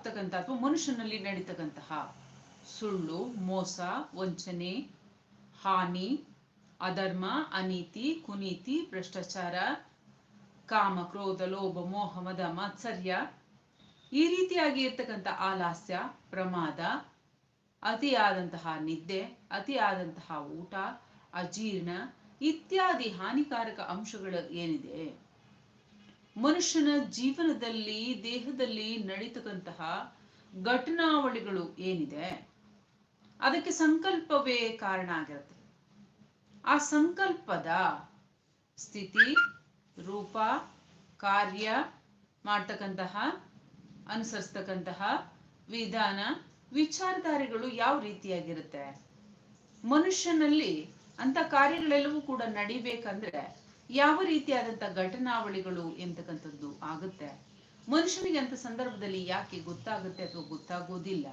ಆಗ್ತಕ್ಕಂಥ ಅಥವಾ ಮನುಷ್ಯನಲ್ಲಿ ನಡೀತಕ್ಕಂತಹ ಸುಳ್ಳು, ಮೋಸ, ವಂಚನೆ, ಹಾನಿ, ಅಧರ್ಮ, ಅನೀತಿ, ಕುನೀತಿ, ಭ್ರಷ್ಟಾಚಾರ, ಕಾಮ, ಕ್ರೋಧ, ಲೋಭ, ಮೋಹ, ಮದ, ಮಾತ್ಸರ್ಯ ಈ ರೀತಿಯಾಗಿ ಇರ್ತಕ್ಕಂಥ ಆಲಾಸ್ಯ, ಪ್ರಮಾದ, ಅತಿಯಾದಂತಹ ನಿದ್ದೆ, ಅತಿಯಾದಂತಹ ಊಟ, ಅಜೀರ್ಣ ಇತ್ಯಾದಿ ಹಾನಿಕಾರಕ ಅಂಶಗಳು ಏನಿದೆ? ಮನುಷ್ಯನ ಜೀವನದಲ್ಲಿ, ದೇಹದಲ್ಲಿ ನಡೀತಕ್ಕಂತಹ ಘಟನಾವಳಿಗಳು ಏನಿದೆ, ಅದಕ್ಕೆ ಸಂಕಲ್ಪವೇ ಕಾರಣ ಆಗಿರುತ್ತೆ. ಆ ಸಂಕಲ್ಪದ ಸ್ಥಿತಿ, ರೂಪ, ಕಾರ್ಯ ಮಾಡ್ತಕ್ಕಂತಹ, ಅನುಸರಿಸ್ತಕ್ಕಂತಹ ವಿಧಾನ, ವಿಚಾರಧಾರೆಗಳು ಯಾವ ರೀತಿಯಾಗಿರುತ್ತೆ? ಮನುಷ್ಯನಲ್ಲಿ ಅಂತ ಕಾರ್ಯಗಳೆಲ್ಲವೂ ಕೂಡ ನಡಿಬೇಕಂದ್ರೆ ಯಾವ ರೀತಿಯಾದಂಥ ಘಟನಾವಳಿಗಳು ಎಂತಕ್ಕಂಥದ್ದು ಆಗುತ್ತೆ? ಮನುಷ್ಯನಿಗೆ ಅಂತ ಸಂದರ್ಭದಲ್ಲಿ ಯಾಕೆ ಗೊತ್ತಾಗುತ್ತೆ ಅಥವಾ ಗೊತ್ತಾಗೋದಿಲ್ಲ?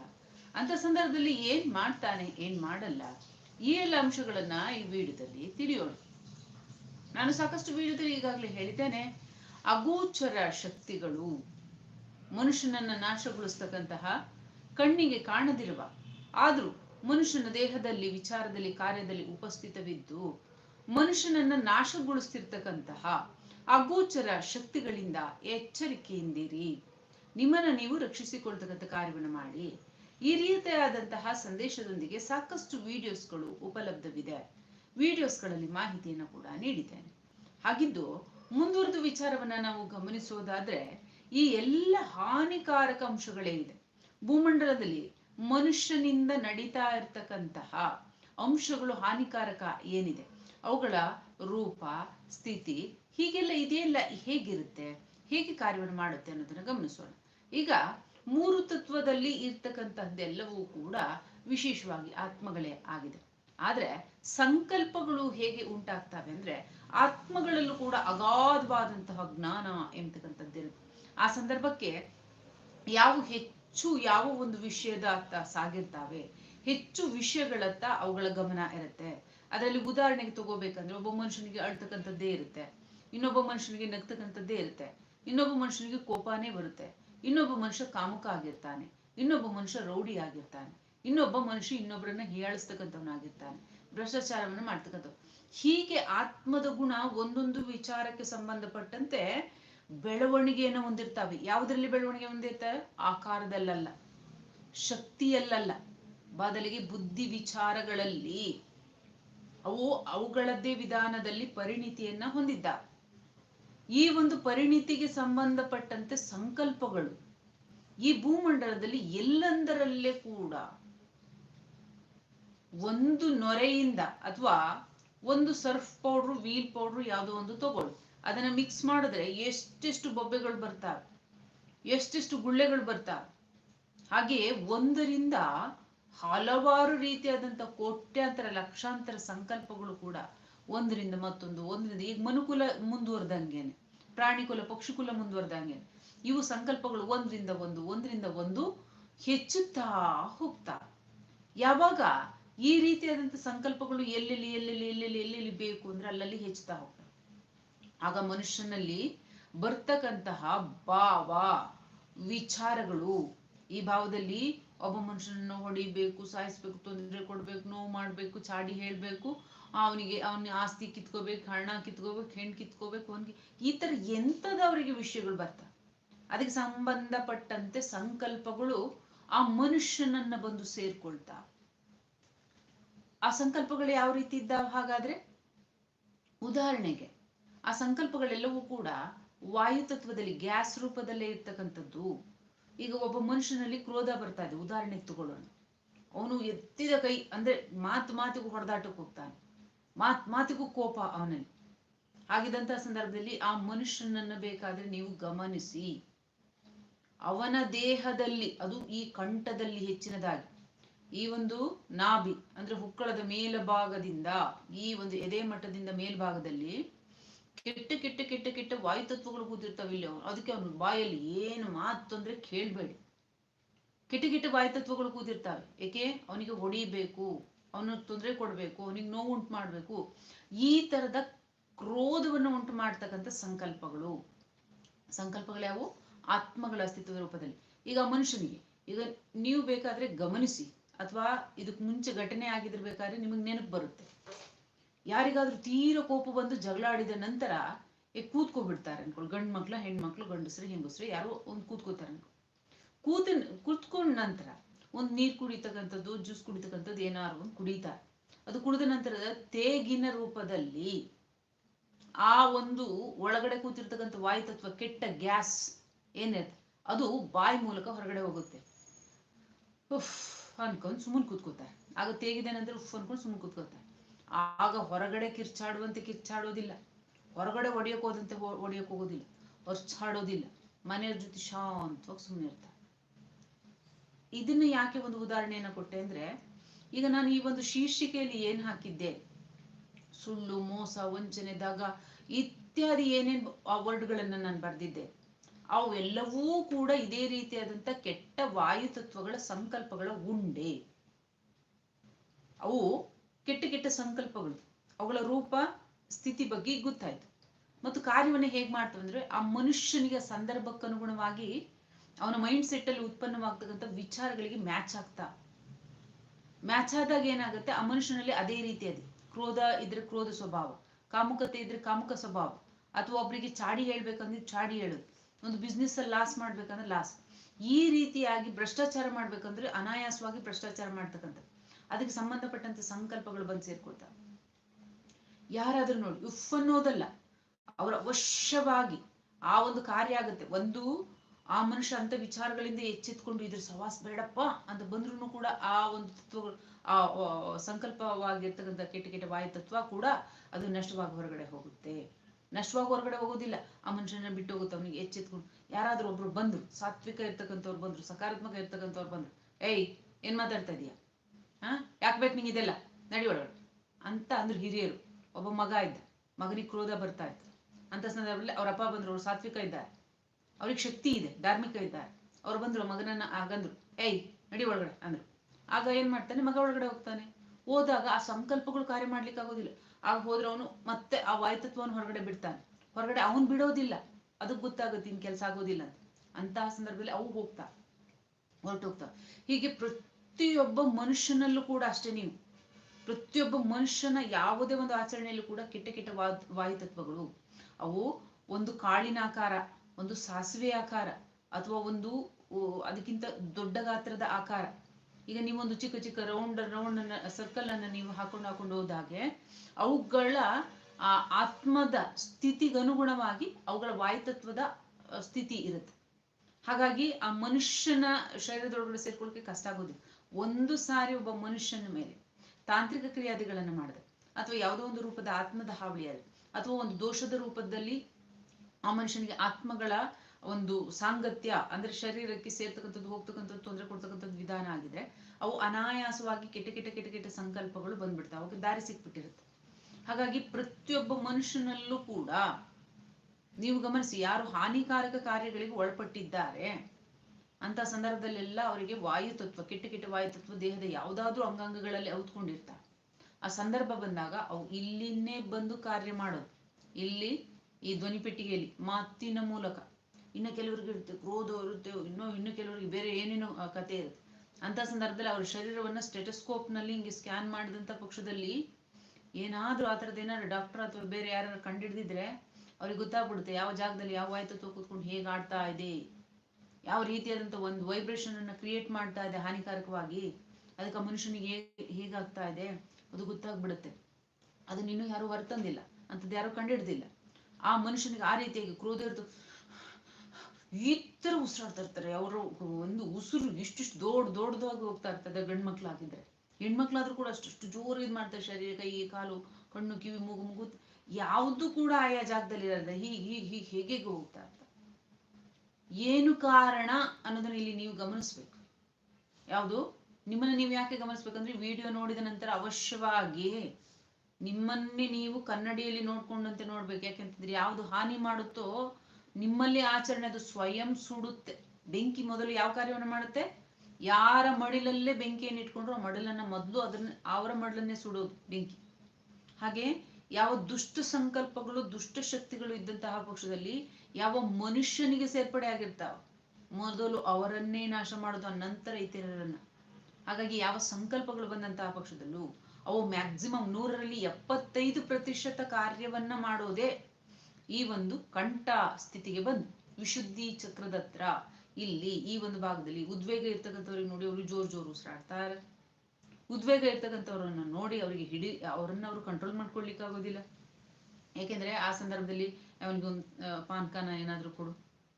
ಅಂತ ಸಂದರ್ಭದಲ್ಲಿ ಏನ್ ಮಾಡ್ತಾನೆ, ಏನ್ ಮಾಡಲ್ಲ? ಈ ಎಲ್ಲ ಅಂಶಗಳನ್ನ ಈ ವಿಡಿಯೋದಲ್ಲಿ ತಿಳಿಯೋಣ. ನಾನು ಸಾಕಷ್ಟು ವಿಡಿಯೋದಲ್ಲಿ ಈಗಾಗಲೇ ಹೇಳಿದ್ದೇನೆ, ಅಗೋಚರ ಶಕ್ತಿಗಳು ಮನುಷ್ಯನನ್ನ ನಾಶಗೊಳಿಸ್ತಕ್ಕಂತಹ ಕಣ್ಣಿಗೆ ಕಾಣದಿರುವ, ಆದ್ರೂ ಮನುಷ್ಯನ ದೇಹದಲ್ಲಿ, ವಿಚಾರದಲ್ಲಿ, ಕಾರ್ಯದಲ್ಲಿ ಉಪಸ್ಥಿತವಿದ್ದು ಮನುಷ್ಯನನ್ನ ನಾಶಗೊಳಿಸ್ತಿರ್ತಕ್ಕಂತಹ ಅಗೋಚರ ಶಕ್ತಿಗಳಿಂದ ಎಚ್ಚರಿಕೆಯಿಂದಿರಿ. ನಿಮ್ಮನ್ನ ನೀವು ರಕ್ಷಿಸಿಕೊಳ್ತಕ್ಕಂಥ ಕಾರ್ಯವನ್ನು ಮಾಡಿ. ಈ ರೀತಿಯಾದಂತಹ ಸಂದೇಶದೊಂದಿಗೆ ಸಾಕಷ್ಟು ವಿಡಿಯೋಸ್ಗಳು ಉಪಲಬ್ಧವಿದೆ. ವಿಡಿಯೋಸ್ಗಳಲ್ಲಿ ಮಾಹಿತಿಯನ್ನು ಕೂಡ ನೀಡಿದ್ದೇನೆ. ಹಾಗಿದ್ದು, ಮುಂದುವರೆದ ವಿಚಾರವನ್ನ ನಾವು ಗಮನಿಸೋದಾದ್ರೆ ಈ ಎಲ್ಲ ಹಾನಿಕಾರಕ ಅಂಶಗಳೇ ಇದೆ. ಭೂಮಂಡಲದಲ್ಲಿ ಮನುಷ್ಯನಿಂದ ನಡೀತಾ ಇರ್ತಕ್ಕಂತಹ ಅಂಶಗಳು ಹಾನಿಕಾರಕ ಏನಿದೆ? ಅವುಗಳ ರೂಪ, ಸ್ಥಿತಿ ಹೀಗೆಲ್ಲ ಇದೆಯಲ್ಲ, ಹೇಗಿರುತ್ತೆ, ಹೇಗೆ ಕಾರ್ಯವನ್ನು ಮಾಡುತ್ತೆ ಅನ್ನೋದನ್ನ ಗಮನಿಸೋಣ. ಈಗ ಮೂರು ತತ್ವದಲ್ಲಿ ಇರ್ತಕ್ಕಂಥದ್ದೆಲ್ಲವೂ ಕೂಡ ವಿಶೇಷವಾಗಿ ಆತ್ಮಗಳೇ ಆಗಿದೆ. ಆದ್ರೆ ಸಂಕಲ್ಪಗಳು ಹೇಗೆ ಉಂಟಾಗ್ತವೆ ಅಂದ್ರೆ ಆತ್ಮಗಳಲ್ಲೂ ಕೂಡ ಅಗಾಧವಾದಂತಹ ಜ್ಞಾನ ಎಂಬತಕ್ಕಂಥದ್ದಿರುತ್ತೆ ಆ ಸಂದರ್ಭಕ್ಕೆ ಯಾವ ಹೆಚ್ಚು ಯಾವ ಒಂದು ವಿಷಯದ ಅತ್ತ ಸಾಗಿರ್ತಾವೆ, ಹೆಚ್ಚು ವಿಷಯಗಳತ್ತ ಅವುಗಳ ಗಮನ ಇರುತ್ತೆ. ಅದರಲ್ಲಿ ಉದಾಹರಣೆಗೆ ತಗೋಬೇಕಂದ್ರೆ ಒಬ್ಬ ಮನುಷ್ಯನಿಗೆ ಅಳ್ತಕ್ಕಂಥದ್ದೇ ಇರುತ್ತೆ. ಇನ್ನೊಬ್ಬ ಮನುಷ್ಯನಿಗೆ ನಗ್ತಕ್ಕಂಥದ್ದೇ ಇರುತ್ತೆ. ಇನ್ನೊಬ್ಬ ಮನುಷ್ಯನಿಗೆ ಕೋಪನೇ ಬರುತ್ತೆ. ಇನ್ನೊಬ್ಬ ಮನುಷ್ಯ ಕಾಮುಕ ಆಗಿರ್ತಾನೆ. ಇನ್ನೊಬ್ಬ ಮನುಷ್ಯ ರೌಡಿ ಆಗಿರ್ತಾನೆ. ಇನ್ನೊಬ್ಬ ಮನುಷ್ಯ ಇನ್ನೊಬ್ಬರನ್ನ ಹೀಯಾಳಿಸ್ತಕ್ಕಂಥವನಾಗಿರ್ತಾನೆ ಭ್ರಷ್ಟಾಚಾರವನ್ನು ಮಾಡ್ತಕ್ಕಂಥ ಹೀಗೆ ಆತ್ಮದ ಗುಣ ಒಂದೊಂದು ವಿಚಾರಕ್ಕೆ ಸಂಬಂಧಪಟ್ಟಂತೆ ಬೆಳವಣಿಗೆಯನ್ನು ಹೊಂದಿರ್ತಾವೆ. ಯಾವುದರಲ್ಲಿ ಬೆಳವಣಿಗೆ ಹೊಂದಿರ್ತಾರೆ ಆಕಾರದಲ್ಲಲ್ಲ. ಶಕ್ತಿಯಲ್ಲಲ್ಲ. ಬದಲಿಗೆ ಬುದ್ಧಿ ವಿಚಾರಗಳಲ್ಲಿ. ಅವು ಅವುಗಳದ್ದೇ ವಿಧಾನದಲ್ಲಿ ಪರಿಣಿತಿಯನ್ನ ಹೊಂದಿದ್ದ. ಈ ಒಂದು ಪರಿಣಿತಿಗೆ ಸಂಬಂಧಪಟ್ಟಂತೆ ಸಂಕಲ್ಪಗಳು ಈ ಭೂಮಂಡಲದಲ್ಲಿ ಎಲ್ಲಂದರಲ್ಲೇ ಕೂಡ ಒಂದು ನೊರೆಯಿಂದ ಅಥವಾ ಒಂದು ಸರ್ಫ್ ಪೌಡ್ರು, ವೀಲ್ ಪೌಡ್ರು ಯಾವುದೋ ಒಂದು ತಗೊಳ್ಳು. ಅದನ್ನ ಮಿಕ್ಸ್ ಮಾಡಿದ್ರೆ ಎಷ್ಟೆಷ್ಟು ಬೊಬ್ಬೆಗಳು ಬರ್ತಾವೆ, ಎಷ್ಟೆಷ್ಟು ಗುಳ್ಳೆಗಳು ಬರ್ತಾವೆ. ಹಾಗೆಯೇ ಒಂದರಿಂದ ಹಲವಾರು ರೀತಿಯಾದಂಥ ಕೋಟ್ಯಾಂತರ, ಲಕ್ಷಾಂತರ ಸಂಕಲ್ಪಗಳು ಕೂಡ ಒಂದರಿಂದ ಮತ್ತೊಂದು, ಒಂದರಿಂದ ಈಗ ಮನುಕುಲ ಮುಂದುವರೆದಂಗೆನೆ, ಪ್ರಾಣಿಕುಲ, ಪಕ್ಷಿಕುಲ ಮುಂದುವರೆದಂಗೆ ಇವು ಸಂಕಲ್ಪಗಳು ಒಂದರಿಂದ ಒಂದು ಒಂದರಿಂದ ಒಂದು ಹೆಚ್ಚುತ್ತಾ ಹೋಗ್ತಾ. ಯಾವಾಗ ಈ ರೀತಿಯಾದಂಥ ಸಂಕಲ್ಪಗಳು ಎಲ್ಲೆಲ್ಲಿ ಎಲ್ಲೆಲ್ಲಿ ಎಲ್ಲೆಲ್ಲಿ ಎಲ್ಲೆಲ್ಲಿ ಬೇಕು ಅಂದ್ರೆ ಅಲ್ಲಲ್ಲಿ ಹೆಚ್ಚುತ್ತಾ ಹೋಗ್ತವೆ ಆಗ ಮನುಷ್ಯನಲ್ಲಿ ಬರ್ತಕ್ಕಂತಹ ಭಾವ, ವಿಚಾರಗಳು ಈ ಭಾವದಲ್ಲಿ ಒಬ್ಬ ಮನುಷ್ಯನನ್ನ ಹೊಡಿಬೇಕು, ಸಾಯಿಸ್ಬೇಕು, ತೊಂದರೆ ಕೊಡ್ಬೇಕು, ನೋವು ಮಾಡ್ಬೇಕು, ಚಾಡಿ ಹೇಳ್ಬೇಕು, ಅವನಿಗೆ ಅವನ ಆಸ್ತಿ ಕಿತ್ಕೋಬೇಕು, ಹಣ ಕಿತ್ಕೋಬೇಕು, ಹೆಣ್ ಕಿತ್ಕೋಬೇಕು, ಅವನಿಗೆ ಈ ತರ ಎಂತದ ಅವರಿಗೆ ವಿಷಯಗಳು ಬರ್ತವೆ ಅದಕ್ಕೆ ಸಂಬಂಧಪಟ್ಟಂತೆ ಸಂಕಲ್ಪಗಳು ಆ ಮನುಷ್ಯನನ್ನ ಬಂದು ಸೇರ್ಕೊಳ್ತಾ? ಆ ಸಂಕಲ್ಪಗಳು ಯಾವ ರೀತಿ ಇದ್ದಾವ ಹಾಗಾದ್ರೆ? ಉದಾಹರಣೆಗೆ, ಆ ಸಂಕಲ್ಪಗಳೆಲ್ಲವೂ ಕೂಡ ವಾಯುತತ್ವದಲ್ಲಿ ಗ್ಯಾಸ್ ರೂಪದಲ್ಲೇ ಇರ್ತಕ್ಕಂಥದ್ದು. ಈಗ ಒಬ್ಬ ಮನುಷ್ಯನಲ್ಲಿ ಕ್ರೋಧ ಬರ್ತಾ ಇದೆ. ಉದಾಹರಣೆಗೆ ತಗೊಳ್ಳೋಣ ಅವನು ಎತ್ತಿದ ಕೈ, ಅಂದ್ರೆ ಮಾತು ಮಾತಿಗೂ ಹೊಡೆದಾಟಕ್ಕೆ ಹೋಗ್ತಾನೆ. ಮಾತ್ ಮಾತಿಗೂ ಕೋಪ ಅವನಲ್ಲಿ. ಹಾಗಿದ್ದಂತಹ ಸಂದರ್ಭದಲ್ಲಿ ಆ ಮನುಷ್ಯನನ್ನ ಬೇಕಾದ್ರೆ ನೀವು ಗಮನಿಸಿ. ಅವನ ದೇಹದಲ್ಲಿ, ಅದು ಈ ಕಂಠದಲ್ಲಿ ಹೆಚ್ಚಿನದಾಗಿ, ಈ ಒಂದು ನಾಭಿ, ಅಂದ್ರೆ ಹುಕ್ಕಳದ ಮೇಲ್ಭಾಗದಿಂದ, ಈ ಒಂದು ಎದೆ ಮಟ್ಟದಿಂದ ಮೇಲ್ಭಾಗದಲ್ಲಿ ಕೆಟ್ಟ ಕೆಟ್ಟ ಕೆಟ್ಟ ಕೆಟ್ಟ ವಾಯುತತ್ವಗಳು ಕೂತಿರ್ತಾವೆ ಇಲ್ಲಿ ಅವನು ಅದಕ್ಕೆ ಅವನ ಬಾಯಲ್ಲಿ ಏನು ಮಾತು ಅಂದ್ರೆ ಕೇಳಬೇಡಿ. ಕೆಟ್ಟ ಕೆಟ್ಟ ವಾಯುತತ್ವಗಳು ಕೂತಿರ್ತಾವೆ. ಏಕೆ? ಅವನಿಗೆ ಹೊಡಿಬೇಕು, ಅವನು ತೊಂದರೆ ಕೊಡ್ಬೇಕು, ಅವನಿಗೆ ನೋವು ಉಂಟು ಮಾಡಬೇಕು. ಈ ತರದ ಕ್ರೋಧವನ್ನು ಉಂಟು ಮಾಡ್ತಕ್ಕಂಥ ಸಂಕಲ್ಪಗಳು. ಸಂಕಲ್ಪಗಳು ಯಾವುವು? ಆತ್ಮಗಳ ಅಸ್ತಿತ್ವದ ರೂಪದಲ್ಲಿ. ಈಗ ಮನುಷ್ಯನಿಗೆ, ಈಗ ನೀವು ಬೇಕಾದ್ರೆ ಗಮನಿಸಿ, ಅಥವಾ ಇದಕ್ಕೆ ಮುಂಚೆ ಘಟನೆ ಆಗಿದಿರ್ಬೇಕಾದ್ರೆ ನಿಮಗೆ ನೆನಪು ಬರುತ್ತೆ. ಯಾರಿಗಾದ್ರೂ ತೀರ ಕೋಪ ಬಂದು ಜಗಳಾಡಿದ ನಂತರ ಕೂತ್ಕೊಬಿಡ್ತಾರೆ ಅನ್ಕೊಳ್ಳಿ ಗಂಡ್ ಮಕ್ಳ, ಹೆಣ್ಮಕ್ಳು, ಗಂಡಸ್ರು, ಹೆಂಗಸ್ರು ಯಾರೋ ಒಂದು ಕೂತ್ಕೋತಾರೆ ಅನ್ಕೊ ಕೂತ ಕೂತ್ಕೊಂಡ ನಂತರ ಒಂದು ನೀರು ಕುಡಿತಕ್ಕಂಥದ್ದು, ಜ್ಯೂಸ್ ಕುಡಿತಕ್ಕಂಥದ್ದು ಏನಾದ್ರು ಒಂದು ಕುಡಿತಾರೆ. ಅದು ಕುಡಿದ ನಂತರ ತೇಗಿನ ರೂಪದಲ್ಲಿ ಆ ಒಂದು ಒಳಗಡೆ ಕೂತಿರ್ತಕ್ಕಂಥ ವಾಯು ತತ್ವ ಕೆಟ್ಟ ಗ್ಯಾಸ್ ಏನಿರುತ್ತೆ ಅದು ಬಾಯಿ ಮೂಲಕ ಹೊರಗಡೆ ಹೋಗುತ್ತೆ. ಉಫ್ ಅನ್ಕೊಂಡು ಸುಮ್ಮನೆ ಕೂತ್ಕೋತಾರೆ. ಆಗ ತೇಗಿದೆ ನಂತರ ಉಫ್ ಅನ್ಕೊಂಡು ಸುಮ್ಮನೆ ಕೂತ್ಕೋತಾರೆ. ಆಗ ಹೊರಗಡೆ ಕಿರ್ಚಾಡುವಂತೆ ಕಿರ್ಚಾಡೋದಿಲ್ಲ. ಹೊರಗಡೆ ಹೊಡಿಯಕ್ ಹೋದಂತೆ ಒಡೆಯಕ್ಕೆ ಹೋಗೋದಿಲ್ಲ. ಹೊರ್ಚಾಡೋದಿಲ್ಲ ಮನೆಯವ್ರ ಜೊತೆ ಶಾಂತವಾಗಿ ಸುಮ್ಮನೆ ಇರ್ತಾರೆ. ಇದನ್ನ ಯಾಕೆ ಒಂದು ಉದಾಹರಣೆಯನ್ನ ಕೊಟ್ಟೆ ಅಂದ್ರೆ, ಈಗ ನಾನು ಈ ಒಂದು ಶೀರ್ಷಿಕೆಯಲ್ಲಿ ಏನ್ ಹಾಕಿದ್ದೆ? ಸುಳ್ಳು, ಮೋಸ, ವಂಚನೆ, ದಗ ಇತ್ಯಾದಿ ಏನೇನ್ ವರ್ಡ್ಗಳನ್ನ ನಾನು ಬರೆದಿದ್ದೆ. ಅವೆಲ್ಲವೂ ಕೂಡ ಇದೇ ರೀತಿಯಾದಂತ ಕೆಟ್ಟ ವಾಯು ತತ್ವಗಳ ಸಂಕಲ್ಪಗಳ ಉಂಡೆ. ಅವು ಕೆಟ್ಟ ಕೆಟ್ಟ ಸಂಕಲ್ಪಗಳು, ಅವುಗಳ ರೂಪ, ಸ್ಥಿತಿ ಬಗ್ಗೆ ಗೊತ್ತಾಯ್ತು. ಮತ್ತು ಕಾರ್ಯವನ್ನು ಹೇಗ್ ಮಾಡ್ತು ಅಂದ್ರೆ, ಆ ಮನುಷ್ಯನಿಗೆ ಸಂದರ್ಭಕ್ಕನುಗುಣವಾಗಿ ಅವನ ಮೈಂಡ್ ಸೆಟ್ ಅಲ್ಲಿ ಉತ್ಪನ್ನವಾಗ್ತಕ್ಕಂಥ ವಿಚಾರಗಳಿಗೆ ಮ್ಯಾಚ್ ಆಗ್ತಾ. ಮ್ಯಾಚ್ ಆದಾಗ ಏನಾಗುತ್ತೆ? ಆ ಮನುಷ್ಯನಲ್ಲಿ ಅದೇ ರೀತಿ ಅದು. ಕ್ರೋಧ ಇದ್ರೆ ಕ್ರೋಧ ಸ್ವಭಾವ, ಕಾಮುಕತೆ ಇದ್ರೆ ಕಾಮುಕ ಸ್ವಭಾವ. ಅಥವಾ ಒಬ್ಬರಿಗೆ ಚಾಡಿ ಹೇಳ್ಬೇಕಂದ್ರೆ ಚಾಡಿ ಹೇಳೋದು. ಒಂದು ಬಿಸ್ನೆಸ್ ಅಲ್ಲಿ ಲಾಸ್ ಮಾಡ್ಬೇಕಂದ್ರೆ ಲಾಸ್ ಈ ರೀತಿಯಾಗಿ ಭ್ರಷ್ಟಾಚಾರ ಮಾಡ್ಬೇಕಂದ್ರೆ ಅನಾಯಾಸವಾಗಿ ಭ್ರಷ್ಟಾಚಾರ ಮಾಡ್ತಕ್ಕಂಥ ಅದಕ್ಕೆ ಸಂಬಂಧಪಟ್ಟಂತ ಸಂಕಲ್ಪಗಳು ಬಂದು ಸೇರ್ಕೊಳ್ತಾವೆ ಯಾರಾದ್ರೂ ನೋಡಿ, ಉಫ್ ಅನ್ನೋದಲ್ಲ, ಅವರ ಅವಶ್ಯವಾಗಿ ಆ ಒಂದು ಕಾರ್ಯ ಆಗುತ್ತೆ. ಒಂದು, ಆ ಮನುಷ್ಯ ಅಂತ ವಿಚಾರಗಳಿಂದ ಎಚ್ಚೆತ್ಕೊಂಡು ಇದ್ರ ಸವಾಸ ಬೇಡಪ್ಪ ಅಂತ ಬಂದ್ರು ಕೂಡ ಆ ಒಂದು ತತ್ವ ಆ ಸಂಕಲ್ಪವಾಗಿರ್ತಕ್ಕಂಥ ಕೆಟ್ಟ ಕೆಟ್ಟ ವಾಯು ತತ್ವ ಕೂಡ ಅದು ನಷ್ಟವಾಗಿ ಹೊರಗಡೆ ಹೋಗುತ್ತೆ. ನಷ್ಟವಾಗಿ ಹೊರಗಡೆ ಹೋಗೋದಿಲ್ಲ. ಆ ಮನುಷ್ಯನ ಬಿಟ್ಟು ಹೋಗುತ್ತೆ, ಅವನಿಗೆ ಎಚ್ಚೆತ್ಕೊಂಡು. ಯಾರಾದ್ರೂ ಒಬ್ರು ಬಂದ್ರು, ಸಾತ್ವಿಕ ಇರ್ತಕ್ಕಂಥವ್ರು ಬಂದ್ರು, ಸಕಾರಾತ್ಮಕ ಇರ್ತಕ್ಕಂಥವ್ರು ಬಂದ್ರು, ಏಯ್, ಏನ್ ಮಾತಾಡ್ತಾ ಇದೀಯ? ಹಾ? ಯಾಕೆ ಬೇಕು ನಿಂಗೆ ಇದೆಲ್ಲ? ನಡಿ ಒಳಗಡೆ ಅಂತ ಅಂದ್ರೆ ಹಿರಿಯರು. ಒಬ್ಬ ಮಗ ಇದ್ದ. ಮಗನಿಗೆ ಕ್ರೋಧ ಬರ್ತಾ ಇತ್ತು. ಅಂತ ಸಂದರ್ಭದಲ್ಲಿ ಅವ್ರ ಅಪ್ಪ ಬಂದ್ರು. ಅವ್ರು ಸಾತ್ವಿಕ ಇದ್ದಾರೆ. ಅವ್ರಿಗೆ ಶಕ್ತಿ ಇದೆ. ಧಾರ್ಮಿಕ ಇದ್ದಾರೆ. ಅವ್ರು ಬಂದ್ರು. ಮಗನನ್ನ ಆಗಂದ್ರು. ಏಯ್, ನಡಿ ಒಳಗಡೆ ಅಂದ್ರು. ಆಗ ಏನ್ ಮಾಡ್ತಾನೆ? ಮಗ ಒಳಗಡೆ ಹೋಗ್ತಾನೆ. ಹೋದಾಗ ಆ ಸಂಕಲ್ಪಗಳು ಕಾರ್ಯ ಮಾಡ್ಲಿಕ್ಕೆ ಆಗೋದಿಲ್ಲ. ಆಗ ಹೋದ್ರೆ ಅವನು ಮತ್ತೆ ಆ ವಾಯುತತ್ವವನ್ನು ಹೊರಗಡೆ ಬಿಡ್ತಾನೆ. ಹೊರಗಡೆ ಅವನ್ ಬಿಡೋದಿಲ್ಲ. ಅದಕ್ಕೆ ಗೊತ್ತಾಗುತ್ತೆ ಇನ್ ಕೆಲಸ ಆಗೋದಿಲ್ಲ ಅಂತ. ಅಂತಹ ಸಂದರ್ಭದಲ್ಲಿ ಅವು ಹೋಗ್ತಾ ಹೊರಟೋಗ್ತಾವ ಹೀಗೆ ಪ್ರತಿಯೊಬ್ಬ ಮನುಷ್ಯನಲ್ಲೂ ಕೂಡ ಅಷ್ಟೇ ನೀವು. ಪ್ರತಿಯೊಬ್ಬ ಮನುಷ್ಯನ ಯಾವುದೇ ಒಂದು ಆಚರಣೆಯಲ್ಲೂ ಕೂಡ ಕೆಟ್ಟ ಕೆಟ್ಟ ವಾಯುತತ್ವಗಳು ಅವು ಒಂದು ಕಾಳಿನ ಆಕಾರ, ಒಂದು ಸಾಸಿವೆ ಆಕಾರ ಅಥವಾ ಒಂದು ಅದಕ್ಕಿಂತ ದೊಡ್ಡ ಗಾತ್ರದ ಆಕಾರ. ಈಗ ನೀವೊಂದು ಚಿಕ್ಕ ಚಿಕ್ಕ ರೌಂಡ್ ರೌಂಡ್ ಅನ್ನ ಸರ್ಕಲ್ ಅನ್ನ ನೀವು ಹಾಕೊಂಡು ಹಾಕೊಂಡು ಹೋದಾಗೆ ಅವುಗಳ, ಆ, ಆತ್ಮದ ಸ್ಥಿತಿಗನುಗುಣವಾಗಿ ಅವುಗಳ ವಾಯುತತ್ವದ ಸ್ಥಿತಿ ಇರುತ್ತೆ. ಹಾಗಾಗಿ ಆ ಮನುಷ್ಯನ ಶರೀರದೊಳಗಡೆ ಸೇರ್ಕೊಳ್ಳಿಕ್ಕೆ ಕಷ್ಟ ಆಗೋದಿಲ್ಲ. ಒಂದು ಸಾರಿ ಒಬ್ಬ ಮನುಷ್ಯನ ಮೇಲೆ ತಾಂತ್ರಿಕ ಕ್ರಿಯಾದಿಗಳನ್ನು ಮಾಡಿದೆ. ಅಥವಾ ಯಾವುದೋ ಒಂದು ರೂಪದ ಆತ್ಮದ ಹಾವಳಿಯಾದ ಅಥವಾ ಒಂದು ದೋಷದ ರೂಪದಲ್ಲಿ ಆ ಮನುಷ್ಯನಿಗೆ ಆತ್ಮಗಳ ಒಂದು ಸಾಂಗತ್ಯ, ಅಂದ್ರೆ ಶರೀರಕ್ಕೆ ಸೇರ್ತಕ್ಕಂಥದ್ದು, ಹೋಗ್ತಕ್ಕಂಥದ್ದು, ತೊಂದರೆ ಕೊಡ್ತಕ್ಕಂಥದ್ದು ವಿಧಾನ ಆಗಿದೆ ಅವು ಅನಾಯಾಸವಾಗಿ ಕೆಟ್ಟ ಕೆಟ್ಟ ಕೆಟ್ಟ ಕೆಟ್ಟ ಸಂಕಲ್ಪಗಳು ಬಂದ್ಬಿಡ್ತಾವೆ, ಅವಕ್ಕೆ ದಾರಿ ಸಿಕ್ಬಿಟ್ಟಿರುತ್ತೆ. ಹಾಗಾಗಿ ಪ್ರತಿಯೊಬ್ಬ ಮನುಷ್ಯನಲ್ಲೂ ಕೂಡ ನೀವು ಗಮನಿಸಿ, ಯಾರು ಹಾನಿಕಾರಕ ಕಾರ್ಯಗಳಿಗೆ ಒಳಪಟ್ಟಿದ್ದಾರೆ ಅಂತ ಸಂದರ್ಭದಲ್ಲೆಲ್ಲ ಅವರಿಗೆ ವಾಯುತತ್ವ, ಕೆಟ್ಟ ಕೆಟ್ಟ ವಾಯುತತ್ವ ದೇಹದ ಯಾವುದಾದ್ರೂ ಅಂಗಾಂಗಗಳಲ್ಲಿ ಔತ್ಕೊಂಡಿರ್ತಾರೆ. ಆ ಸಂದರ್ಭ ಬಂದಾಗ ಅವು ಇಲ್ಲಿನ್ನೇ ಬಂದು ಕಾರ್ಯ ಮಾಡೋದು. ಇಲ್ಲಿ ಈ ಧ್ವನಿಪೆಟ್ಟಿಗೆಯಲ್ಲಿ ಮಾತಿನ ಮೂಲಕ. ಇನ್ನು ಕೆಲವರಿಗೆ ಇರುತ್ತೆ, ಕ್ರೋಧ ಇರುತ್ತೆ, ಇನ್ನೂ, ಇನ್ನು ಕೆಲವರಿಗೆ ಬೇರೆ ಏನೇನೋ ಕತೆ ಇರುತ್ತೆ. ಅಂತ ಸಂದರ್ಭದಲ್ಲಿ ಅವ್ರ ಶರೀರವನ್ನ ಸ್ಟೆಟಸ್ಕೋಪ್ನಲ್ಲಿ ಹಿಂಗೆ ಸ್ಕ್ಯಾನ್ ಮಾಡಿದಂತ ಪಕ್ಷದಲ್ಲಿ ಏನಾದ್ರೂ ಆ ಥರದ್ದು ಏನಾದ್ರು ಡಾಕ್ಟರ್ ಅಥವಾ ಬೇರೆ ಯಾರು ಕಂಡಿಡ್ದಿದ್ರೆ ಅವ್ರಿಗೆ ಗೊತ್ತಾಗ್ಬಿಡುತ್ತೆ, ಯಾವ ಜಾಗದಲ್ಲಿ ಯಾವ ವಾಯುತತ್ವ ಕೂತ್ಕೊಂಡು ಹೇಗೆ ಆಡ್ತಾ ಇದೆ. ಯಾವ ರೀತಿಯಾದಂಥ ಒಂದು ವೈಬ್ರೇಷನ್ ಅನ್ನ ಕ್ರಿಯೇಟ್ ಮಾಡ್ತಾ ಇದೆ ಹಾನಿಕಾರಕವಾಗಿ, ಅದಕ್ಕೆ ಮನುಷ್ಯನಿಗೆ ಹೇಗೆ ಹೇಗಾಗ್ತಾ ಇದೆ? ಅದು ಗೊತ್ತಾಗ್ಬಿಡುತ್ತೆ. ಅದನ್ನ ಇನ್ನೂ ಯಾರು ಹೊರತಂದಿಲ್ಲ ಅಂತದ್ದು ಯಾರು ಕಂಡಿಡ್ದಿಲ್ಲ. ಆ ಮನುಷ್ಯನಿಗೆ ಆ ರೀತಿಯಾಗಿ ಕ್ರೋಧ ಇರ್ತು ಈ ತರ ಉಸಿರಾಡ್ತಾ ಇರ್ತಾರೆ. ಅವರು ಒಂದು ಉಸಿರು ಇಷ್ಟಿಷ್ಟು ದೊಡ್ಡ, ದೊಡ್ಡದಾಗಿ ಹೋಗ್ತಾ ಇರ್ತದೆ ಗಂಡು ಮಕ್ಳಾಗಿದ್ರೆ. ಹೆಣ್ಮಕ್ಳಾದ್ರೂ ಕೂಡ ಅಷ್ಟು ಜೋರು ಇದು ಮಾಡ್ತಾರೆ ಶರೀರ, ಕೈ, ಕಾಲು, ಕಣ್ಣು, ಕಿವಿ, ಮೂಗು, ಮುಗು. ಯಾವುದು ಕೂಡ ಆಯಾ ಜಾಗದಲ್ಲಿ ಇರಲ್ಲ ಹೀಗೆ ಹೀಗೆ ಹೀಗೆ ಹೇಗೆ ಹೋಗ್ತಾ ಇರ್ತಾರೆ. ಏನು ಕಾರಣ ಅನ್ನೋದನ್ನ ಇಲ್ಲಿ ನೀವು ಗಮನಿಸ್ಬೇಕು. ಯಾವುದು? ನಿಮ್ಮನ್ನ ನೀವು ಯಾಕೆ ಗಮನಿಸ್ಬೇಕಂದ್ರೆ ವಿಡಿಯೋ ನೋಡಿದ ನಂತರ ಅವಶ್ಯವಾಗಿ ನಿಮ್ಮನ್ನೇ ನೀವು ಕನ್ನಡಿಯಲ್ಲಿ ನೋಡ್ಕೊಂಡಂತೆ ನೋಡ್ಬೇಕು. ಯಾಕೆಂತಂದ್ರೆ ಯಾವುದು ಹಾನಿ ಮಾಡುತ್ತೋ ನಿಮ್ಮಲ್ಲಿ ಆಚರಣೆ ಅದು ಸ್ವಯಂ ಸುಡುತ್ತೆ. ಬೆಂಕಿ ಮೊದಲು ಯಾವ ಕಾರ್ಯವನ್ನು ಮಾಡುತ್ತೆ? ಯಾರ ಮಡಿಲಲ್ಲೇ ಬೆಂಕಿಯನ್ನು ಇಟ್ಕೊಂಡ್ರು ಆ ಮಡಲನ್ನ ಮೊದಲು ಅದನ್ನ ಅವರ ಮಡಲನ್ನೇ ಸುಡೋದು ಬೆಂಕಿ. ಹಾಗೆ ಯಾವ ದುಷ್ಟ ಸಂಕಲ್ಪಗಳು, ದುಷ್ಟ ಶಕ್ತಿಗಳು ಇದ್ದಂತಹ ಪಕ್ಷದಲ್ಲಿ ಯಾವ ಮನುಷ್ಯನಿಗೆ ಸೇರ್ಪಡೆ ಆಗಿರ್ತಾವ? ಮೊದಲು ಅವರನ್ನೇ ನಾಶ ಮಾಡೋದು ನಂತರ ಇತರರನ್ನ. ಹಾಗಾಗಿ ಯಾವ ಸಂಕಲ್ಪಗಳು ಬಂದಂತಹ ಪಕ್ಷದಲ್ಲೂ ಅವು ಮ್ಯಾಕ್ಸಿಮಮ್ ನೂರರಲ್ಲಿ ಎಪ್ಪತ್ತೈದು ಪ್ರತಿಶತ ಕಾರ್ಯವನ್ನ ಮಾಡೋದೇ ಈ ಒಂದು ಕಂಠ ಸ್ಥಿತಿಗೆ ಬಂದು. ವಿಶುದ್ಧಿ ಚಕ್ರದತ್ರ ಇಲ್ಲಿ ಈ ಒಂದು ಭಾಗದಲ್ಲಿ ಉದ್ವೇಗ ಇರ್ತಕ್ಕಂಥವ್ರಿಗೆ ನೋಡಿ ಅವರು ಜೋರ್ ಜೋರು ಉಸಿರಾಡ್ತಾರೆ. ಉದ್ವೇಗ ಇರ್ತಕ್ಕಂಥವ್ರನ್ನ ನೋಡಿ ಅವರಿಗೆ ಹಿಡಿ, ಅವರನ್ನ ಅವರು ಕಂಟ್ರೋಲ್ ಮಾಡ್ಕೊಳ್ಲಿಕ್ಕೆ ಆಗೋದಿಲ್ಲ ಯಾಕೆಂದ್ರೆ ಆ ಸಂದರ್ಭದಲ್ಲಿ ಅವನಿಗೆ ಒಂದು ಪಾನ್ಕಾನ ಏನಾದರೂ ಕೊಡು.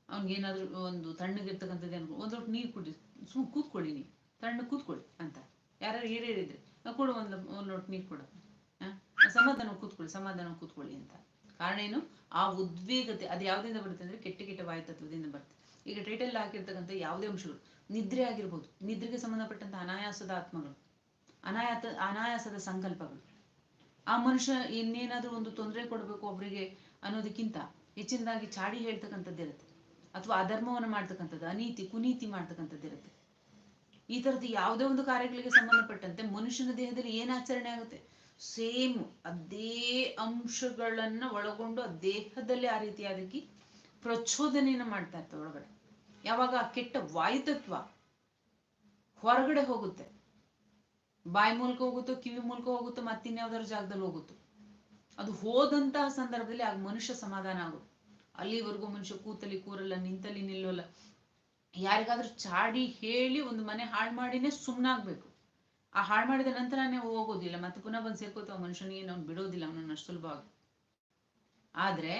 ಅವ್ನಿಗೆ ಏನಾದರೂ ಒಂದು ತಣ್ಣಗಿರ್ತಕ್ಕಂಥದ್ದು ಏನು ಒಂದು ಲೋಟ ನೀರು ಕುಡಿ ಸುಮ್ ಕೂತ್ಕೊಳ್ಳಿ ನೀವು ತಣ್ಣ ಕೂತ್ಕೊಳ್ಳಿ ಅಂತ. ಯಾರು ಹಿರಿಯರಿದ್ರೆ "ಆ, ಕೊಡು ಒಂದು ಒಂದು ಲೋಟ ನೀರು ಕೊಡು. ಸಮಾಧಾನ ಕೂತ್ಕೊಳ್ಳಿ ಸಮಾಧಾನ ಕೂತ್ಕೊಳ್ಳಿ ಅಂತ. ಕಾರಣ ಏನು? ಆ ಉದ್ವೇಗತೆ ಅದು ಯಾವ್ದಿಂದ ಬರುತ್ತೆ ಅಂದ್ರೆ ಕೆಟ್ಟ ಕೆಟ್ಟ ವಾಯುತತ್ವದಿಂದ ಬರುತ್ತೆ. ಈಗ ಟೈಟಲ್ ಹಾಕಿರ್ತಕ್ಕಂಥ ಯಾವುದೇ ಅಂಶಗಳು ನಿದ್ರೆ ಆಗಿರ್ಬೋದು ನಿದ್ರೆಗೆ ಸಂಬಂಧಪಟ್ಟಂತ ಅನಾಯಾಸದ ಆತ್ಮಗಳು ಅನಾಯಾತ ಅನಾಯಾಸದ ಸಂಕಲ್ಪಗಳು. ಆ ಮನುಷ್ಯ ಇನ್ನೇನಾದ್ರೂ ಒಂದು ತೊಂದರೆ ಕೊಡಬೇಕು ಒಬ್ರಿಗೆ ಅನ್ನೋದಕ್ಕಿಂತ ಹೆಚ್ಚಿನದಾಗಿ ಚಾಡಿ ಹೇಳ್ತಕ್ಕಂಥದ್ದು ಇರುತ್ತೆ. ಅಥವಾ ಅಧರ್ಮವನ್ನು ಮಾಡ್ತಕ್ಕಂಥದ್ದು, ಅನೀತಿ, ಕುನೀತಿ ಮಾಡ್ತಕ್ಕಂಥದ್ದು ಇರುತ್ತೆ. ಈ ತರದ ಯಾವುದೇ ಒಂದು ಕಾರ್ಯಗಳಿಗೆ ಸಂಬಂಧಪಟ್ಟಂತೆ ಮನುಷ್ಯನ ದೇಹದಲ್ಲಿ ಏನ್ ಆಚರಣೆ ಆಗುತ್ತೆ? ಸೇಮ್ ಅದೇ ಅಂಶಗಳನ್ನ ಒಳಗೊಂಡು ಆ ದೇಹದಲ್ಲಿ ಆ ರೀತಿಯಾದಕ್ಕೆ ಪ್ರಚೋದನೆಯನ್ನು ಮಾಡ್ತಾ ಇರ್ತವೆ ಒಳಗಡೆ. ಯಾವಾಗ ಆ ಕೆಟ್ಟ ವಾಯುತತ್ವ ಹೊರಗಡೆ ಹೋಗುತ್ತೆ. ಬಾಯಿ ಮೂಲಕ ಹೋಗುತ್ತೋ, ಕಿವಿ ಮೂಲಕ ಹೋಗುತ್ತೋ, ಮತ್ತಿನ್ಯಾವ್ದಾದ್ರು ಜಾಗದಲ್ಲಿ ಹೋಗುತ್ತೋ. ಅದು ಹೋದಂತಹ ಸಂದರ್ಭದಲ್ಲಿ ಆಗ ಮನುಷ್ಯ ಸಮಾಧಾನ ಆಗೋದು. ಅಲ್ಲಿವರೆಗೂ ಮನುಷ್ಯ ಕೂತಲ್ಲಿ ಕೂರಲ್ಲ, ನಿಂತಲ್ಲಿ ನಿಲ್ಲೋಲ್ಲ. ಯಾರಿಗಾದ್ರೂ ಚಾಡಿ ಹೇಳಿ ಒಂದು ಮನೆ ಹಾಳು ಮಾಡಿನೇ ಸುಮ್ಮನಾಗ್ಬೇಕು ಆ ಹಾಳು ಮಾಡಿದ ನಂತರನೇ ಹೋಗೋದಿಲ್ಲ. ಮತ್ತೆ ಪುನಃ ಬಂದು ಸೇರ್ಕೋತಾವ ಮನುಷ್ಯನಿಗೆ ನಾವು ಬಿಡೋದಿಲ್ಲ, ಅವನನ್ನ ಅಷ್ಟು ಸುಲಭವಾಗಿ. ಆದ್ರೆ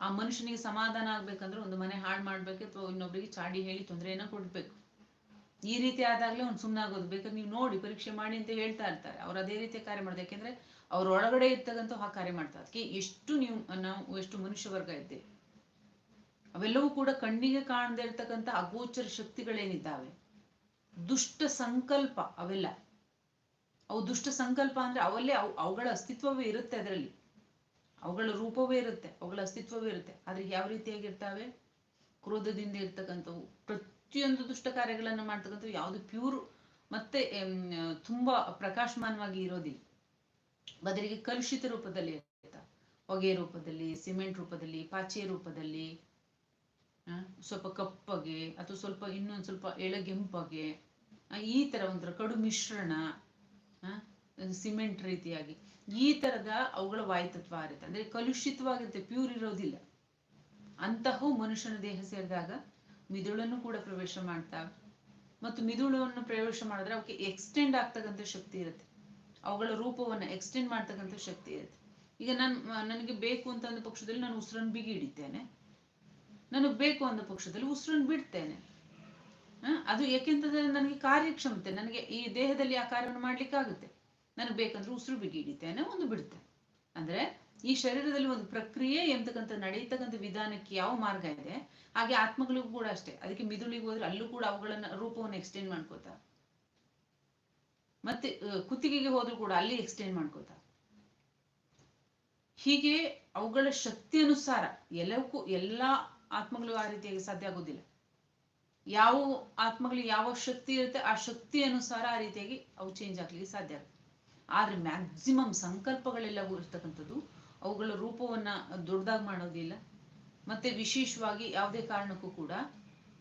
ಆ ಮನುಷ್ಯನಿಗೆ ಸಮಾಧಾನ ಆಗ್ಬೇಕಂದ್ರೆ ಒಂದು ಮನೆ ಹಾಳು ಮಾಡ್ಬೇಕು, ಅಥವಾ ಇನ್ನೊಬ್ರಿಗೆ ಚಾಡಿ ಹೇಳಿ ತೊಂದರೆಯನ್ನ ಕೊಡ್ಬೇಕು. ಈ ರೀತಿ ಆದಾಗಲೇ ಒಂದು ಸುಮ್ಮನಾಗೋದು ಬೇಕಾದ್ರೆ ನೀವು ನೋಡಿ, ಪರೀಕ್ಷೆ ಮಾಡಿ ಅಂತ ಹೇಳ್ತಾ ಇರ್ತಾರೆ. ಅವ್ರು ಅದೇ ರೀತಿ ಕಾರ್ಯ ಮಾಡೋದು ಯಾಕೆಂದ್ರೆ ಅವ್ರ ಒಳಗಡೆ ಇರ್ತಕ್ಕಂಥ ಆ ಕಾರ್ಯ ಮಾಡ್ತಾರೆ. ಅದಕ್ಕೆ ಎಷ್ಟು ನೀವು, ನಾವು ಎಷ್ಟು ಮನುಷ್ಯ ವರ್ಗ ಇದ್ದೇವೆ. ಅವೆಲ್ಲವೂ ಕೂಡ ಕಣ್ಣಿಗೆ ಕಾಣದೇ ಇರ್ತಕ್ಕಂಥ ಅಗೋಚರ ಶಕ್ತಿಗಳೇನಿದ್ದಾವೆ? ದುಷ್ಟ ಸಂಕಲ್ಪ ಅವೆಲ್ಲ. ಅವು ದುಷ್ಟ ಸಂಕಲ್ಪ ಅಂದ್ರೆ ಅವಲ್ಲೇ ಅವು, ಅವುಗಳ ಅಸ್ತಿತ್ವವೇ ಇರುತ್ತೆ ಅದರಲ್ಲಿ. ಅವುಗಳ ರೂಪವೇ ಇರುತ್ತೆ, ಅವುಗಳ ಅಸ್ತಿತ್ವವೇ ಇರುತ್ತೆ. ಆದ್ರೆ ಯಾವ ರೀತಿಯಾಗಿರ್ತಾವೆ? ಕ್ರೋಧದಿಂದ ಇರ್ತಕ್ಕಂಥವು. ಪ್ರತಿಯೊಂದು ದುಷ್ಟ ಕಾರ್ಯಗಳನ್ನು ಮಾಡ್ತಕ್ಕಂಥ ಯಾವುದು ಪ್ಯೂರ್ ಮತ್ತೆ ತುಂಬಾ ಪ್ರಕಾಶಮಾನವಾಗಿ ಇರೋದಿಲ್ಲ. ಬದಲಿಗೆ ಕಲುಷಿತ ರೂಪದಲ್ಲಿ ಇರ್ತಾವೆ ಹೊಗೆ ರೂಪದಲ್ಲಿ, ಸಿಮೆಂಟ್ ರೂಪದಲ್ಲಿ ಪಾಚಿಯ ರೂಪದಲ್ಲಿ ಸ್ವಲ್ಪ ಕಪ್ಪಗೆ ಅಥವಾ ಸ್ವಲ್ಪ ಇನ್ನೊಂದು ಸ್ವಲ್ಪ ಎಳಗೆಂಪಗೆ ಈ ತರ ಒಂಥರ ಕಡು ಮಿಶ್ರಣ ಸಿಮೆಂಟ್ ರೀತಿಯಾಗಿ. ಈ ತರದ ಅವುಗಳ ವಾಯುತತ್ವ ಇರುತ್ತೆ ಅಂದ್ರೆ ಕಲುಷಿತವಾಗಿರುತ್ತೆ ಪ್ಯೂರ್ ಇರೋದಿಲ್ಲ. ಅಂತಹವು ಮನುಷ್ಯನ ದೇಹ ಸೇರಿದಾಗ ಮಿದುಳನ್ನು ಕೂಡ ಪ್ರವೇಶ ಮಾಡ್ತಾವೆ ಮತ್ತು ಮಿದುಳನ್ನು ಪ್ರವೇಶ ಮಾಡಿದ್ರೆ ಅವಕ್ಕೆ ಎಕ್ಸ್ಟೆಂಡ್ ಆಗ್ತಕ್ಕಂಥ ಶಕ್ತಿ ಇರುತ್ತೆ. ಅವುಗಳ ರೂಪವನ್ನ ಎಕ್ಸ್ಟೆಂಡ್ ಮಾಡ್ತಕ್ಕಂಥ ಶಕ್ತಿ ಇರುತ್ತೆ. ಈಗ ನಾನು, ನನಗೆ ಬೇಕು ಅಂತ ಅಂದ ಪಕ್ಷದಲ್ಲಿ ನಾನು ಉಸಿರನ್ನು ಬಿಗಿ ಹಿಡಿತೇನೆ ನನಗೆ ಬೇಕು ಅಂದ ಪಕ್ಷದಲ್ಲಿ ಉಸಿರನ್ನು ಬಿಡ್ತೇನೆ. ಅದು ಯಾಕೆಂತಂದ್ರೆ ನನಗೆ ಕಾರ್ಯಕ್ಷಮತೆ, ನನಗೆ ಈ ದೇಹದಲ್ಲಿ ಆ ಕಾರ್ಯವನ್ನು ಮಾಡ್ಲಿಕ್ಕೆ ಆಗುತ್ತೆ ನನಗೆ ಬೇಕಂದ್ರೆ ಉಸಿರು ಬಿಗಿ ಹಿಡಿತೇನೆ ಒಂದು ಬಿಡ್ತೇನೆ. ಅಂದ್ರೆ ಈ ಶರೀರದಲ್ಲಿ ಒಂದು ಪ್ರಕ್ರಿಯೆ ಎಂತಕ್ಕಂಥ ನಡೆಯತಕ್ಕಂಥ ವಿಧಾನಕ್ಕೆ ಯಾವ ಮಾರ್ಗ ಇದೆ? ಹಾಗೆ ಆತ್ಮಗಳಿಗೂ ಕೂಡ ಅಷ್ಟೇ. ಅದಕ್ಕೆ ಮಿದುಳಿಗೆ ಹೋದ್ರೆ ಅಲ್ಲೂ ಕೂಡ ಅವುಗಳನ್ನ ರೂಪವನ್ನು ಎಕ್ಸ್ಟೆಂಡ್ ಮಾಡ್ಕೋತ. ಮತ್ತೆ ಕುತ್ತಿಗೆಗೆ ಹೋದ್ರು ಕೂಡ ಅಲ್ಲಿ ಎಕ್ಸ್ಟೆಂಡ್ ಮಾಡ್ಕೋತ. ಹೀಗೆ ಅವುಗಳ ಶಕ್ತಿ ಅನುಸಾರ ಎಲ್ಲಕ್ಕೂ ಎಲ್ಲಾ ಆತ್ಮಗಳು ಆ ರೀತಿಯಾಗಿ ಸಾಧ್ಯ ಆಗೋದಿಲ್ಲ. ಯಾವ ಆತ್ಮಗಳು ಯಾವ ಶಕ್ತಿ ಇರುತ್ತೆ ಆ ಶಕ್ತಿ ಅನುಸಾರ ಆ ರೀತಿಯಾಗಿ ಅವು ಚೇಂಜ್ ಆಗ್ಲಿಕ್ಕೆ ಸಾಧ್ಯ ಆಗುತ್ತೆ. ಆದ್ರೆ ಮ್ಯಾಕ್ಸಿಮಮ್ ಸಂಕಲ್ಪಗಳೆಲ್ಲವೂ ಇರ್ತಕ್ಕಂಥದ್ದು ಅವುಗಳ ರೂಪವನ್ನ ದೊಡ್ಡದಾಗಿ ಮಾಡೋದಿಲ್ಲ. ಮತ್ತೆ ವಿಶೇಷವಾಗಿ ಯಾವುದೇ ಕಾರಣಕ್ಕೂ ಕೂಡ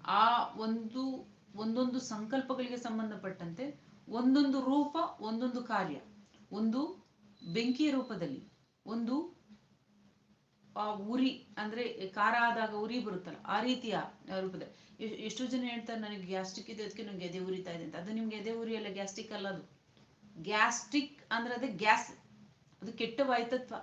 ಆ ಒಂದು, ಒಂದೊಂದು ಸಂಕಲ್ಪಗಳಿಗೆ ಸಂಬಂಧಪಟ್ಟಂತೆ ಒಂದೊಂದು ರೂಪ, ಒಂದೊಂದು ಕಾರ್ಯ, ಒಂದು ಬೆಂಕಿಯ ರೂಪದಲ್ಲಿ, ಒಂದು ಆ ಉರಿ ಅಂದ್ರೆ ಖಾರ ಆದಾಗ ಉರಿ ಬರುತ್ತಲ್ಲ, ಆ ರೀತಿಯ ರೂಪದಲ್ಲಿ ಎಷ್ಟು ಜನ ಹೇಳ್ತಾರೆ, ನನಗೆ ಗ್ಯಾಸ್ಟ್ರಿಕ್ ಇದೆ, ಅದಕ್ಕೆ ನಂಗೆ ಎದೆ ಉರಿತಾ ಇದೆ ಅಂತ. ಅದು ನಿಮ್ಗೆ ಎದೆ ಉರಿ ಅಲ್ಲ, ಗ್ಯಾಸ್ಟ್ರಿಕ್ ಅಲ್ಲ ಅದು. ಗ್ಯಾಸ್ಟ್ರಿಕ್ ಅಂದ್ರೆ ಅದೇ ಗ್ಯಾಸ್, ಅದು ಕೆಟ್ಟ ವಾಯುತತ್ವ.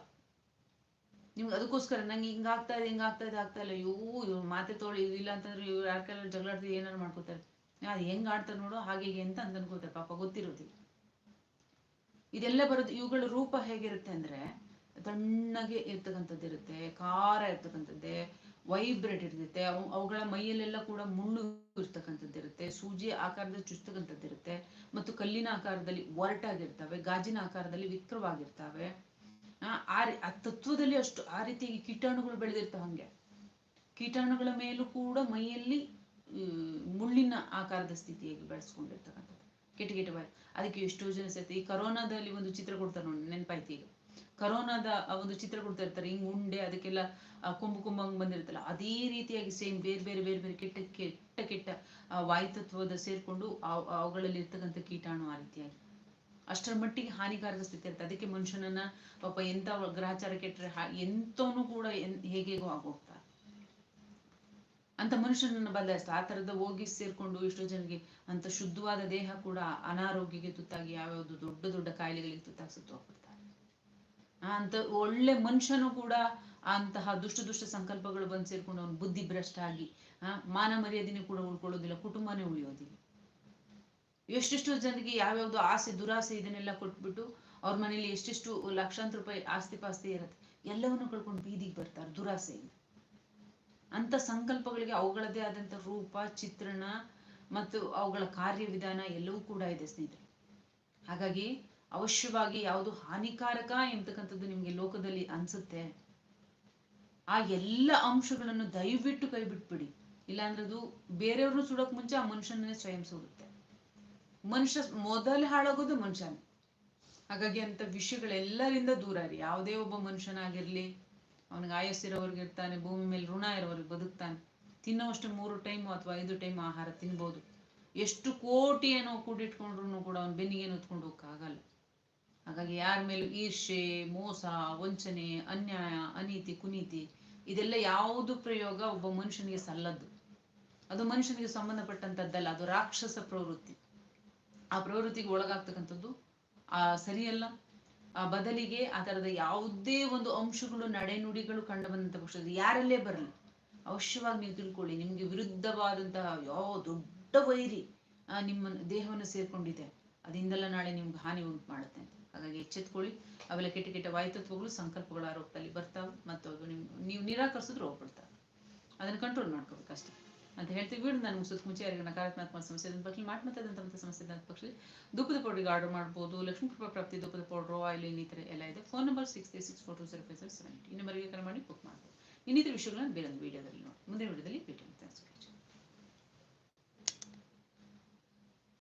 ನಿಮ್ಗೆ ಅದಕ್ಕೋಸ್ಕರ ನಂಗೆ ಹಿಂಗಾಗ್ತಾ ಇದೆ, ಹಿಂಗ್ ಆಗ್ತಾ ಇದೆ, ಆಗ್ತಾ ಇಲ್ಲ. ಇವು ಇವ್ರು ಮಾತೆ ತೋಳಿ ಇಲ್ಲ ಅಂತಂದ್ರೆ ಇವ್ರು ಯಾರ ಕೈಲಿ ಜಗಳಾಡ್ತೀವಿ ಏನಾರು ಮಾಡ್ಕೋತಾರೆ. ಅದು ಹೆಂಗ್ ಆಡ್ತಾರೆ ನೋಡು ಹಾಗೆ ಅಂತ ಅಂತ ಅನ್ಕೋತಾರೆ. ಪಾಪ ಗೊತ್ತಿರೋದಿಲ್ಲ. ಇದೆಲ್ಲ ಬರೋದು, ಇವುಗಳ ರೂಪ ಹೇಗಿರುತ್ತೆ ಅಂದ್ರೆ ತಣ್ಣಗೆ ಇರ್ತಕ್ಕಂಥದ್ದು ಇರುತ್ತೆ, ಖಾರ ಇರ್ತಕ್ಕಂಥದ್ದೇ ವೈಬ್ರೇಟ್ ಇರ್ತೈತೆ. ಅವು, ಅವುಗಳ ಮೈಯಲ್ಲೆಲ್ಲ ಕೂಡ ಮುಳ್ಳು ಇರ್ತಕ್ಕಂಥದ್ದು ಇರುತ್ತೆ, ಸೂಜಿ ಆಕಾರದಲ್ಲಿ ಚುಚ್ಚತಕ್ಕಂಥದ್ದು ಇರುತ್ತೆ, ಮತ್ತು ಕಲ್ಲಿನ ಆಕಾರದಲ್ಲಿ ಒರಟಾಗಿರ್ತವೆ, ಗಾಜಿನ ಆಕಾರದಲ್ಲಿ ವಿಕ್ರವಾಗಿರ್ತವೆ. ಆ ಆ ತತ್ವದಲ್ಲಿ ಅಷ್ಟು, ಆ ರೀತಿಯಾಗಿ ಕೀಟಾಣುಗಳು ಬೆಳೆದಿರ್ತವೆ ಹಂಗೆ. ಕೀಟಾಣುಗಳ ಮೇಲೂ ಕೂಡ ಮೈಯಲ್ಲಿ ಮುಳ್ಳಿನ ಆಕಾರದ ಸ್ಥಿತಿಯಾಗಿ ಬೆಳೆಸ್ಕೊಂಡಿರ್ತಕ್ಕಂಥದ್ದು. ಕೆಟ್ಟ ಬಾಯಿ ಅದಕ್ಕೆ ಎಷ್ಟೋ ಜನ ಸಹಿತ ಈ ಕರೋನಾದಲ್ಲಿ ಒಂದು ಚಿತ್ರ ಕೊಡ್ತಾರೆ ನೋಡಿ, ನೆನಪಾಯ್ತು ಈಗ. ಕರೋನಾದ ಒಂದು ಚಿತ್ರ ಕೊಡ್ತಾ ಇರ್ತಾರೆ. ಹಿಂಗ್ ಉಂಡೆ ಅದಕ್ಕೆಲ್ಲ ಕೊಂಬು ಕೊಂಬಂಗ್ ಬಂದಿರುತ್ತಲ್ಲ, ಅದೇ ರೀತಿಯಾಗಿ ಸೇಮ್ ಬೇರೆ ಬೇರೆ ಬೇರೆ ಬೇರೆ ಕೆಟ್ಟ ಕೆಟ್ಟ ಕೆಟ್ಟ ವಾಯುತತ್ವದ ಸೇರ್ಕೊಂಡು ಅವ್- ಅವುಗಳಲ್ಲಿ ಇರ್ತಕ್ಕಂಥ ಕೀಟಾಣು ಆ ರೀತಿಯಾಗಿ. ಅಷ್ಟರ ಮಟ್ಟಿಗೆ ಹಾನಿಕಾರಕ ಸ್ಥಿತಿ ಇರುತ್ತೆ. ಅದಕ್ಕೆ ಮನುಷ್ಯನನ್ನ ಪಾಪ ಎಂತ ಗ್ರಹಚಾರ ಕೆಟ್ಟರೆ ಎಂತವನು ಕೂಡ ಎನ್, ಹೇಗೇಗೋ ಆಗೋಗ್ತಾರೆ ಅಂತ ಮನುಷ್ಯನನ್ನ ಬದಲಾಯಿಸ್ತಾ. ಆ ತರದ ಹೋಗಿ ಸೇರ್ಕೊಂಡು ಎಷ್ಟೋ ಜನಕ್ಕೆ ಅಂತ ಶುದ್ಧವಾದ ದೇಹ ಕೂಡ ಅನಾರೋಗ್ಯಕ್ಕೆ ತುತ್ತಾಗಿ ಯಾವ್ಯಾವ್ದು ದೊಡ್ಡ ದೊಡ್ಡ ಕಾಯಿಲೆಗಳಿಗೆ ತುತ್ತಾಗಿ ಸುತ್ತ ಹೋಗ್ಬಿಡ್ತಾರೆ ಅಂತ ಒಳ್ಳೆ ಮನುಷ್ಯನು ಕೂಡ ಅಂತಹ ದುಷ್ಟ ದುಷ್ಟ ಸಂಕಲ್ಪಗಳು ಬಂದು ಸೇರ್ಕೊಂಡು ಅವ್ನು ಬುದ್ಧಿ ಭ್ರಷ್ಟ ಆಗಿ ಮಾನ ಮರ್ಯಾದೆನೆ ಕೂಡ ಉಳ್ಕೊಳ್ಳೋದಿಲ್ಲ, ಕುಟುಂಬನೇ ಉಳಿಯೋದಿಲ್ಲ. ಎಷ್ಟೆಷ್ಟೋ ಜನರಿಗೆ ಯಾವ್ಯಾವ್ದು ಆಸೆ, ದುರಾಸೆ ಇದನ್ನೆಲ್ಲ ಕೊಟ್ಬಿಟ್ಟು ಅವ್ರ ಮನೇಲಿ ಎಷ್ಟೆಷ್ಟು ಲಕ್ಷಾಂತರ ರೂಪಾಯಿ ಆಸ್ತಿ ಪಾಸ್ತಿ ಇರುತ್ತೆ, ಎಲ್ಲವನ್ನು ಕಳ್ಕೊಂಡು ಬೀದಿಗೆ ಬರ್ತಾರೆ ದುರಾಸೆಯಿಂದ. ಅಂತ ಸಂಕಲ್ಪಗಳಿಗೆ ಅವುಗಳದೇ ಆದಂತ ರೂಪ, ಚಿತ್ರಣ ಮತ್ತು ಅವುಗಳ ಕಾರ್ಯವಿಧಾನ ಎಲ್ಲವೂ ಕೂಡ ಇದೆ ಸ್ನೇಹಿತರೆ. ಹಾಗಾಗಿ ಅವಶ್ಯವಾಗಿ ಯಾವುದು ಹಾನಿಕಾರಕ ಎಂತಕ್ಕಂಥದ್ದು ನಿಮ್ಗೆ ಲೋಕದಲ್ಲಿ ಅನ್ಸುತ್ತೆ, ಆ ಎಲ್ಲ ಅಂಶಗಳನ್ನು ದಯವಿಟ್ಟು ಕೈ ಬಿಟ್ಬಿಡಿ ಇಲ್ಲಾಂದ್ರೆ ಅದು ಬೇರೆಯವ್ರನ್ನ ಸುಡೋಕ್ ಮುಂಚೆ ಆ ಮನುಷ್ಯನೇ ಸ್ವಯಂ ಸುಡುತ್ತೆ ಮನುಷ್ಯ ಮೊದಲು ಹಾಳಾಗೋದು ಮನುಷ್ಯನೇ. ಹಾಗಾಗಿ ಅಂತ ವಿಷಯಗಳೆಲ್ಲರಿಂದ ದೂರ ರೀ ಯಾವುದೇ ಒಬ್ಬ ಮನುಷ್ಯನಾಗಿರ್ಲಿ, ಅವನಿಗೆ ಆಯಸ್ಸಿರೋರ್ಗೆ ಇರ್ತಾನೆ, ಭೂಮಿ ಮೇಲೆ ಋಣ ಇರೋರಿಗೆ ಬದುಕ್ತಾನೆ. ತಿನ್ನೋವಷ್ಟು ಮೂರು ಟೈಮ್ ಅಥವಾ ಐದು ಟೈಮ್ ಆಹಾರ ತಿನ್ಬೋದು. ಎಷ್ಟು ಕೋಟಿ ಏನೋ ಕೂಡಿಟ್ಕೊಂಡ್ರು ಕೂಡ ಅವನ ಬೆನ್ನಿಗೆ ಹೊತ್ಕೊಂಡು ಹೋಗಕ್ಕಾಗಲ್ಲ. ಹಾಗಾಗಿ ಯಾರ ಮೇಲೂ ಈರ್ಷೆ ಮೋಸ, ವಂಚನೆ, ಅನ್ಯಾಯ, ಅನೀತಿ, ಕುನೀತಿ, ಇದೆಲ್ಲ ಯಾವುದು ಪ್ರಯೋಗ ಒಬ್ಬ ಮನುಷ್ಯನಿಗೆ ಸಲ್ಲದ್ದು. ಅದು ಮನುಷ್ಯನಿಗೆ ಸಂಬಂಧಪಟ್ಟಂತದ್ದಲ್ಲ ಅದು ರಾಕ್ಷಸ ಪ್ರವೃತ್ತಿ. ಆ ಪ್ರವೃತ್ತಿಗೆ ಒಳಗಾಗ್ತಕ್ಕಂಥದ್ದು, ಆ ಸರಿಯಲ್ಲ? ಆ ಬದಲಿಗೆ ಆ ತರದ ಯಾವುದೇ ಒಂದು ಅಂಶಗಳು, ನಡೆನುಡಿಗಳು ಕಂಡು ಬಂದಂತ ಪಕ್ಷದಲ್ಲಿ ಯಾರಲ್ಲೇ ಬರಲಿ, ಅವಶ್ಯವಾಗಿ ನೀವು ತಿಳ್ಕೊಳ್ಳಿ, ನಿಮ್ಗೆ ವಿರುದ್ಧವಾದಂತಹ ಯಾವ ದೊಡ್ಡ ವೈರಿ ನಿಮ್ಮ ದೇಹವನ್ನು ಸೇರ್ಕೊಂಡಿದೆ, ಅದಿಂದಲ್ಲ ನಾಳೆ ನಿಮ್ಗೆ ಹಾನಿ ಉಂಟು ಮಾಡುತ್ತೆ ಅಂತ. ಹಾಗಾಗಿ ಎಚ್ಚೆತ್ಕೊಳ್ಳಿ. ಅವೆಲ್ಲ ಕೆಟ್ಟ ಕೆಟ್ಟ ವಾಯುತತ್ವಗಳು, ಸಂಕಲ್ಪಗಳ ಆರೋಪದಲ್ಲಿ ಬರ್ತಾವೆ. ಮತ್ತು ಅದು ನಿಮ್, ನೀವು ನಿರಾಕರಿಸಿದ್ರೆ ಹೋಗ್ಬಿಡ್ತಾವೆ. ಅದನ್ನ ಕಂಟ್ರೋಲ್ ಮಾಡ್ಕೋಬೇಕಷ್ಟೇ ಅಂತ ಹೇಳ್ತೀವಿ. ಬಿಡು, ನಾನು ಮುಗಿಸೋದಕ್ಕೆ ಮುಂಚೆ ಯಾರಿಗೆ ನಕಾರಾತ್ಮಕ ಸಮಸ್ಯೆ ಅದನ್ನ ಬಗ್ಗೆ ಮಾಟ್ ಮಾತಾದಂಥ ಸಮಸ್ಯೆ ಇದ್ದಂಥ ಪಕ್ಷದಲ್ಲಿ ಧೂಪದ ಪೌಡ್ರಿಗೆ ಆರ್ಡರ್ ಮಾಡ್ಬೋದು. ಲಕ್ಷ್ಮೀ ಕೃಪಾ ಪ್ರಾಪ್ತಿ ಧೂಪದ ಪೌಡ್ರು ಆಯಿಲ್ ಇನ್ನಿತರ ಎಲ್ಲ ಇದೆ. Phone number six three six four two zero five seven ಈ ನಂಬರ್ಗೆ ಕರೆ ಮಾಡಿ ಬುಕ್ ಮಾಡ್ಬೋದು. ಇನ್ನಿತರ ವಿಷಯಗಳನ್ನ ಬೇರೆ ಒಂದು ವಿಡಿಯೋದಲ್ಲಿ ನೋಡಿ. ಮುಂದಿನ ವೀಡಿಯೋದಲ್ಲಿ ಭೇಟಿ